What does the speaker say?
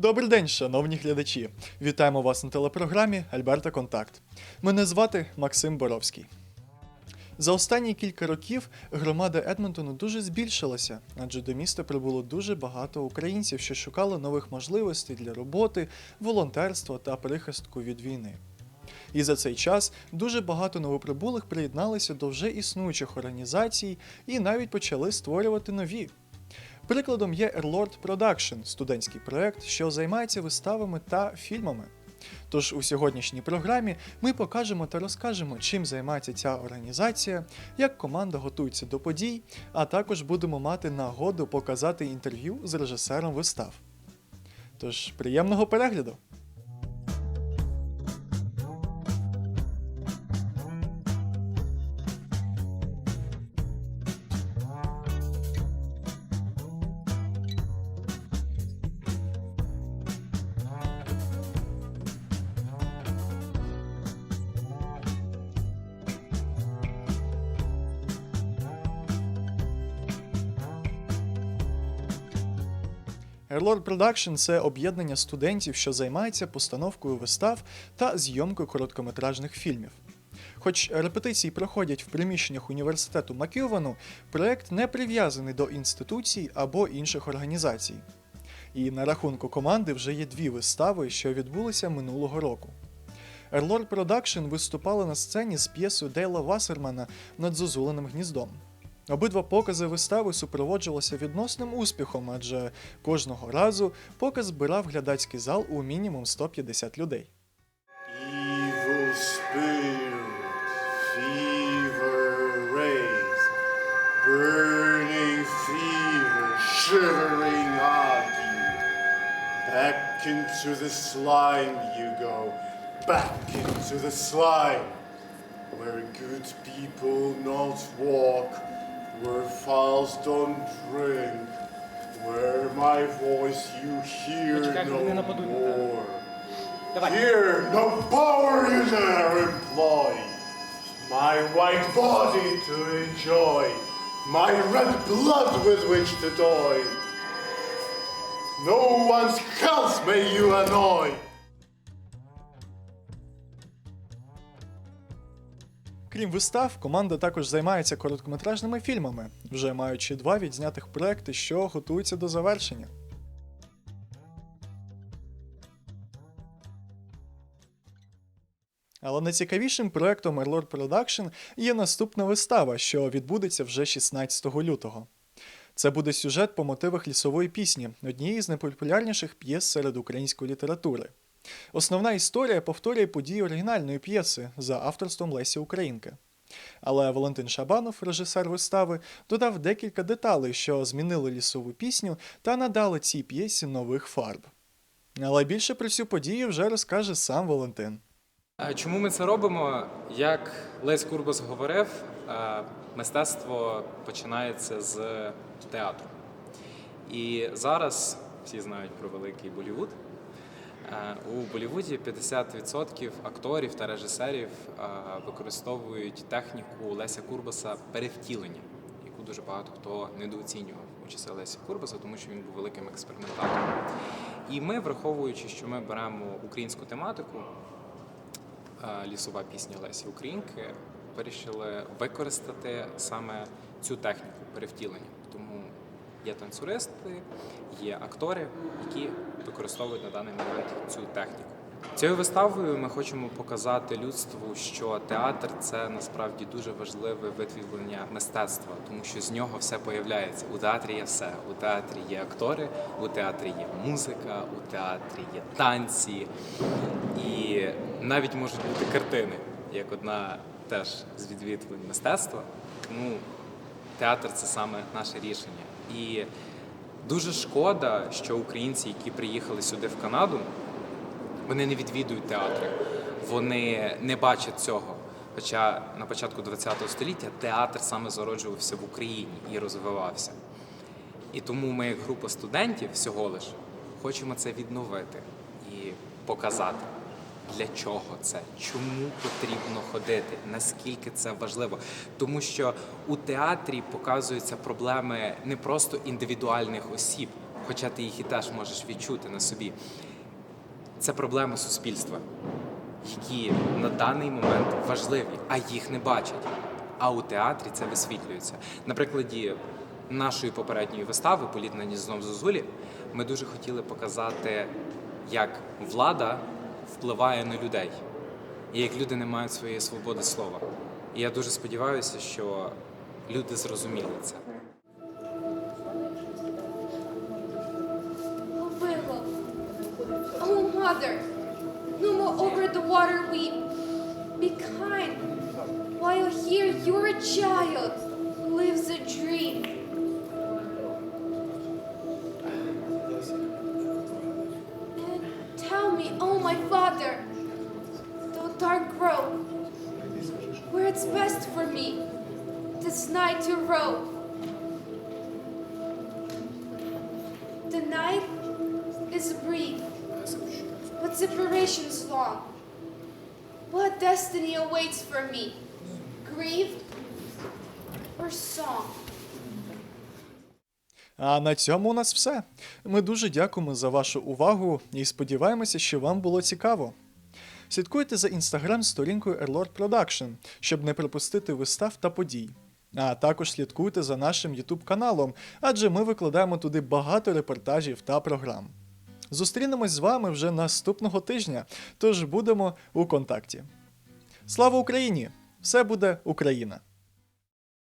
Добрий день, шановні глядачі! Вітаємо вас на телепрограмі Альберта Контакт. Мене звати Максим Боровський. За останні кілька років громада Едмонтону дуже збільшилася, адже до міста прибуло дуже багато українців, що шукали нових можливостей для роботи, волонтерства та прихистку від війни. І за цей час дуже багато новоприбулих приєдналися до вже існуючих організацій і навіть почали створювати нові. Прикладом є Airlord Production, студентський проект, що займається виставами та фільмами. Тож у сьогоднішній програмі ми покажемо та розкажемо, чим займається ця організація, як команда готується до подій, а також будемо мати нагоду показати інтерв'ю з режисером вистав. Тож, приємного перегляду! Airlord Production – це об'єднання студентів, що займається постановкою вистав та зйомкою короткометражних фільмів. Хоч репетиції проходять в приміщеннях університету Макювану, проект не прив'язаний до інституцій або інших організацій. І на рахунку команди вже є дві вистави, що відбулися минулого року. Airlord Production виступали на сцені з п'єсою Дейла Вассермана над зозуленим гніздом. Обидва покази вистави супроводжувалися відносним успіхом, адже кожного разу показ збирав глядацький зал у мінімум 150 людей. Into the slime you go, walk, Where fowls don't drink, where my voice you hear no more. Here, no power you dare employ. My white body to enjoy, my red blood with which to toy. No one's health may you annoy. Крім вистав, команда також займається короткометражними фільмами, вже маючи два відзнятих проекти, що готуються до завершення. Але найцікавішим проектом Airlord Production є наступна вистава, що відбудеться вже 16 лютого. Це буде сюжет по мотивах лісової пісні, однієї з найпопулярніших п'єс серед української літератури. Основна історія повторює події оригінальної п'єси за авторством Лесі Українки. Але Валентин Шабанов, режисер вистави, додав декілька деталей, що змінили лісову пісню та надали цій п'єсі нових фарб. Але більше про цю подію вже розкаже сам Валентин. Чому ми це робимо? Як Лесь Курбас говорив, мистецтво починається з театру. І зараз всі знають про великий Болівуд. Е, У Болівуді 50% акторів та режисерів е, використовують техніку Леся Курбаса перевтілення, яку дуже багато хто недооцінював у часи Леся Курбаса, тому що він був великим експериментатором. І ми, враховуючи, що ми беремо українську тематику, е, лісова пісня Лесі Українки, вирішили використати саме цю техніку перевтілення. Тому є танцюристи, є актори, які використовують на даний момент цю техніку. Цією виставою ми хочемо показати людству, що театр це насправді дуже важливе витвіблення мистецтва, тому що з нього все появляється. У театрі є все. У театрі є актори, у театрі є музика, у театрі є танці, і навіть можуть бути картини, як одна теж з відвідувань мистецтва. Тому театр це саме наше рішення. І дуже шкода, що українці, які приїхали сюди в Канаду, вони не відвідують театри, вони не бачать цього. Хоча на початку ХХ століття театр саме зароджувався в Україні і розвивався. І тому ми, як група студентів, всього лиш хочемо це відновити і показати, для чого це, чому потрібно ходити, наскільки це важливо. Тому що у театрі показуються проблеми не просто індивідуальних осіб, хоча ти їх і теж можеш відчути на собі. Це проблеми суспільства, які на даний момент важливі, а їх не бачать. А у театрі це висвітлюється. На прикладі нашої попередньої вистави Політ гніздом Зозулі ми дуже хотіли показати, як влада впливає на людей, і як люди не мають своєї свободи слова. І я дуже сподіваюся, що люди зрозуміли це. Willow. Oh, mother. No more over the water weep. Be kind. While here you're a child lives a dream. Me, oh my father, the dark grow, where it's best for me this night to row. The night is brief, but separation's long. What destiny awaits for me? Grief or song? А на цьому у нас все. Ми дуже дякуємо за вашу увагу і сподіваємося, що вам було цікаво. Слідкуйте за інстаграм-сторінкою Airlord Production, щоб не пропустити вистав та подій. А також слідкуйте за нашим YouTube каналом, адже ми викладаємо туди багато репортажів та програм. Зустрінемось з вами вже наступного тижня, тож будемо у контакті. Слава Україні! Все буде Україна!